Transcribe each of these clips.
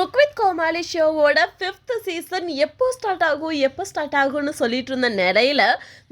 Cook with கோமாளி ஷோவோட fifth season எப்போ start ஆகும் எப்போ ஸ்டார்ட் ஆகும்னு சொல்லிட்டு இருந்த நிலையில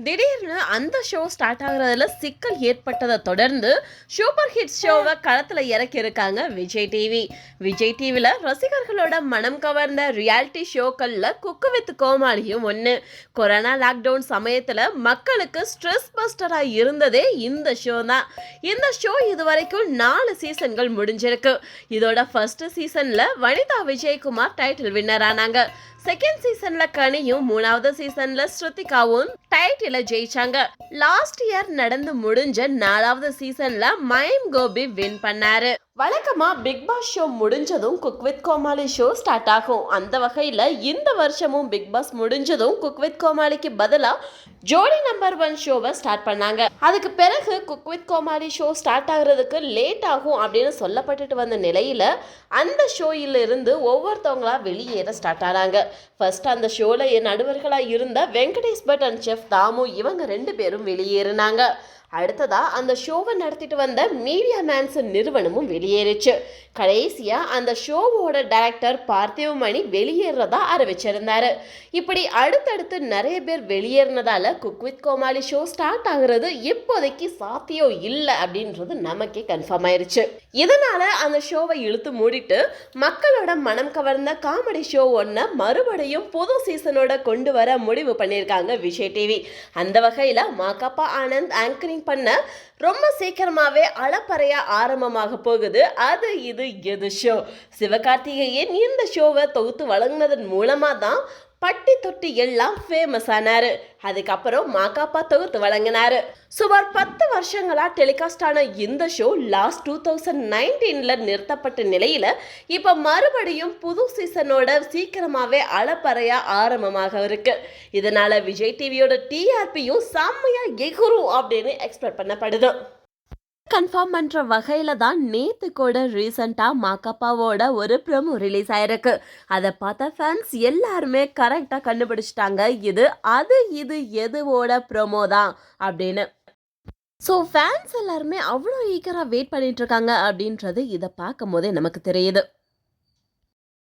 திடீர்னு அந்த ஷோ ஸ்டார்ட் ஆகுறதுல சிக்கல் ஏற்பட்டதை தொடர்ந்து சூப்பர் ஹிட் ஷோவை களத்தில் இறக்கி இருக்காங்க விஜய் டிவி விஜய் டிவியில் ரசிகர்களோட மனம் கவர்ந்த ரியாலிட்டி ஷோக்களில் குக் வித் கோமாளியும் ஒன்று கொரோனா லாக்டவுன் சமயத்தில் மக்களுக்கு ஸ்ட்ரெஸ் பஸ்டராக இருந்ததே இந்த ஷோ தான். இந்த ஷோ இது வரைக்கும் நாலு சீசன்கள் முடிஞ்சிருக்கு. இதோட ஃபர்ஸ்ட் சீசனில் வனிதா விஜயகுமார் டைட்டில் வின்னர் ஆனாங்க செகண்ட் சீசன்ல கனியும் மூணாவது சீசன்ல ஸ்ருதிகாவும் டைட்டில ஜெயிச்சாங்க. லாஸ்ட் இயர் நடந்து முடிஞ்ச நாலாவது சீசன்ல மயம் கோபி வின் பண்ணாரு. வழக்கமா பிக் பாஸ் ஷோ முடிஞ்சதும் cook with Comali show start ஆகும். அந்த வகையில இந்த வருஷமும் பிக் பாஸ் முடிஞ்சதும் குக் வித் கோமாளிக்கு பதிலா ஜோடி நம்பர் ஒன் ஷோவை ஸ்டார்ட் பண்ணாங்க. அதுக்கு பிறகு cook with Comali show start ஆகுறதுக்கு லேட் ஆகும் அப்படின்னு சொல்லப்பட்டுட்டு வந்த நிலையில அந்த ஷோயில இருந்து ஒவ்வொருத்தவங்களா வெளியேற ஸ்டார்ட் ஆனாங்க. ஃபர்ஸ்ட் அந்த ஷோல நடுவர்களாக இருந்த வெங்கடேஷ் பட் அண்ட் செஃப் தாமு இவங்க ரெண்டு பேரும் வெளியேறினாங்க. அடுத்ததா அந்த ஷோவை நடத்திட்டு வந்த மீடியா மேன்ஸ் நிறுவனமும் வெளியேறிச்சு. கடைசியா அந்த ஷோவோட டைரக்டர் பார்த்திவமணி வெளியேறதா அறிவிச்சிருந்தாரு. இப்படி அடுத்தடுத்து நிறைய பேர் வெளியேறினதால cook with Comali show start ஆகுறது இப்போதைக்கு சாத்தியம் இல்லை அப்படின்றது நமக்கே கன்ஃபார்ம் ஆயிருச்சு. இதனால அந்த ஷோவை இழுத்து மூடிட்டு மக்களோட மனம் கவர்ந்த காமெடி ஷோ ஒன்றை மறுபடியும் புது சீசனோட கொண்டு வர முடிவு பண்ணியிருக்காங்க விஜய் டிவி அந்த வகையில் மாகாப்பா ஆனந்த் ஆங்கரிங் பண்ண ரொம்ப சீக்கிரமாவே அளப்பறைய ஆரம்பமாக போகுது. அது இது எது ஷோ சிவகார்த்திகேயன் இந்த ஷோவை தொகுத்து வழங்கினதன் மூலமா தான் பட்டி தொட்டி எல்லாம் ஃபேமஸ் ஆனார். அதுக்கப்புறம் மாக்காப்பா தொகுத்து வழங்கினார். சுமார் பத்து வருஷங்களாக டெலிகாஸ்ட் ஆன இந்த ஷோ லாஸ்ட் டூ தௌசண்ட் நைன்டீனில் நிறுத்தப்பட்ட நிலையில் இப்போ மறுபடியும் புது சீசனோட சீக்கிரமாகவே அளப்பறையா ஆரம்பமாக இருக்கு. இதனால விஜய் டிவியோட டிஆர்பியும் செம்மையாக எகுரும் அப்படின்னு எக்ஸ்பெக்ட் பண்ணப்படுது. கன்ஃபார்ம் பண்ணுற வகையில் தான் நேற்று கூட ரீசண்டாக மாக்கப்பாவோட ஒரு ப்ரோமோ ரிலீஸ் ஆயிருக்கு. அதை பார்த்த ஃபேன்ஸ் எல்லாருமே கரெக்டாக கண்டுபிடிச்சிட்டாங்க. இது அது இது எதுவோட ப்ரோமோ தான் அப்படின்னு. ஸோ ஃபேன்ஸ் எல்லாருமே அவ்வளோ ஈக்கராக வெயிட் பண்ணிட்டு இருக்காங்க அப்படின்றது இதை பார்க்கும் போதே நமக்கு தெரியுது.